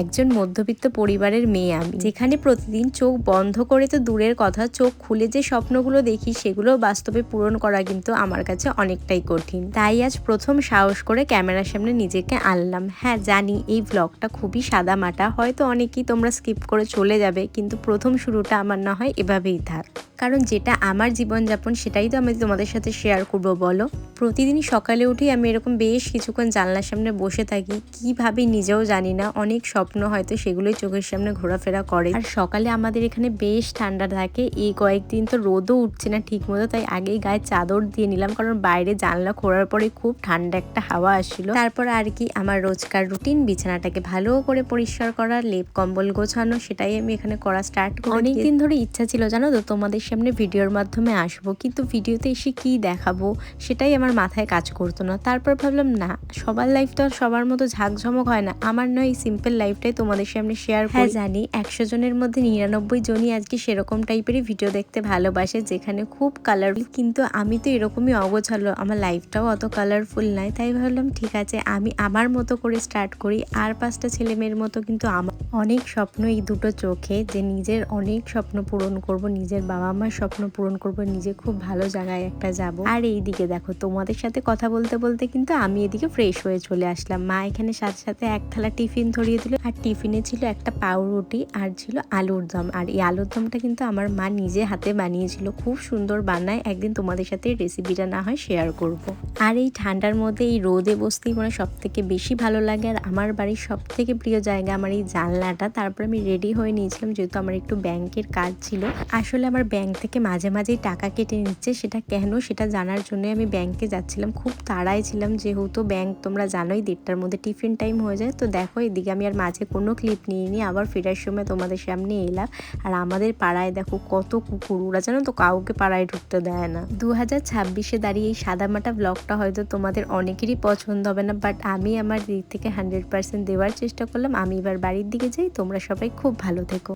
একজন মধ্যবিত্ত পরিবারের মেয়ে আমি। যেখানে প্রতিদিন চোখ বন্ধ করে তো দূরের কথা, চোখ খুলে যে স্বপ্নগুলো দেখি, সেগুলো বাস্তবে পূরণ করা কিন্তু আমার কাছে অনেকটাই কঠিন। তাই আজ প্রথম সাহস করে ক্যামেরার সামনে নিজেকে আনলাম। হ্যাঁ জানি এই ব্লগটা খুবই সাদা মাটা হয়তো অনেকেই তোমরা স্কিপ করে চলে যাবে, কিন্তু প্রথম শুরুটা আমার না হয় এভাবেই থাক। কারণ যেটা আমার জীবনযাপন সেটাই তো আমি তোমাদের সাথে শেয়ার করব, বলো। প্রতিদিন সকালে উঠেই আমি এরকম বেশ কিছুক্ষণ জানলার সামনে বসে থাকি, কীভাবে নিজেও জানি না, অনেক স্বপ্ন হয়তো সেগুলোই চোখের সামনে ঘোরাফেরা করে। আর সকালে আমাদের এখানে বেশ ঠান্ডা থাকে, এই কয়েকদিন তো রোদও উঠছে না ঠিক মতো তাই আগেই গায়ে চাদর দিয়ে নিলাম, কারণ বাইরে জানলা খোলার পরে খুব ঠান্ডা একটা হাওয়া আসছিল। তারপর আর কি আমার রোজকার রুটিন বিছানাটাকে ভালো করে পরিষ্কার করা, লেপ কম্বল গোছানো, সেটাই আমি এখানে করা স্টার্ট করি অনেকদিন ধরে ইচ্ছা ছিল, জানো তো, তোমাদের সামনে ভিডিওর মাধ্যমে আসব কিন্তু ভিডিওতে এসে কি দেখাবো সেটাই আমার মাথায় কাজ করতো না। তারপর ভাবলাম না সবার লাইফ তো আর সবার মতো ঝাঁকঝমক হয় না। আমার নয় এই সিম্পল লাইফটাই তোমাদের সামনে শেয়ার হ্যাঁ জানি একশো জনের মধ্যে নিরানব্বই জনই আজকে সেরকম টাইপেরই ভিডিও দেখতে ভালোবাসে যেখানে খুব কালারফুল কিন্তু আমি তো এরকমই অগোছালো। আমার লাইফটাও অত কালারফুল নয়। তাই ভাবলাম ঠিক আছে আমি আমার মতো করে স্টার্ট করি। আর পাঁচটা ছেলে মেয়ের মতো কিন্তু আমার অনেক স্বপ্ন এই দুটো চোখে যে নিজের অনেক স্বপ্ন পূরণ করব নিজের বাবা মার স্বপ্ন পূরণ করব, নিজে খুব ভালো জায়গায় একটা যাব। আর এই দিকে দেখো, তোমাদের সাথে কথা বলতে বলতে কিন্তু আমি এদিকে ফ্রেশ হয়ে চলে আসলাম। মা এখানে সাথে সাথে এক থালা টিফিন ধরিয়ে দিল। আর টিফিনে ছিল একটা পাউরুটি আর ছিল আলুর দম। আর এই আলুর দমটা কিন্তু আমার মা নিজে হাতে বানিয়েছিল। খুব সুন্দর বানায়। একদিন তোমাদের সাথে রেসিপিটা না হয় শেয়ার করব। আর এই ঠান্ডার মধ্যে এই রোদে বসতেই মানে সব থেকে বেশি ভালো লাগে। আর আমার বাড়ির সব থেকে প্রিয় জায়গা আমার এই জানলাটা। তারপর আমি রেডি হয়ে নিয়েছিলাম যেহেতু আমার একটু ব্যাংকের কাজ ছিল। আসলে আমার ব্যাংক থেকে মাঝে মাঝেই টাকা কেটে নিচ্ছে। সেটা কেন সেটা জানার জন্য আমি ব্যাংকে যাচ্ছিলাম। খুব তাড়াই ছিলাম যেহেতু ব্যাংক তোমরা জানোই দেড়টার মধ্যে টিফিন টাইম হয়ে যায়। তো দেখো এদিকে আমি আর মাঝে কোনো ক্লিপ নিয়ে নিই আবার ফেরার সময় তোমাদের সামনে এলাম। আর আমাদের পাড়ায় দেখো কত কুকুর। ওরা জানো তো কাউকে পাড়ায় ঢুকতে দেয় না। দু হাজার ছাব্বিশে দাঁড়িয়ে এই সাদামাটা ব্লগটা হয়তো তোমাদের অনেকেরই পছন্দ হবে না বাট আমি আমার দিক থেকে হান্ড্রেড পার্সেন্ট দেওয়ার চেষ্টা করলাম। আমি এবার বাড়ির দিকে যাই, তোমরা সবাই খুব ভালো থেকো।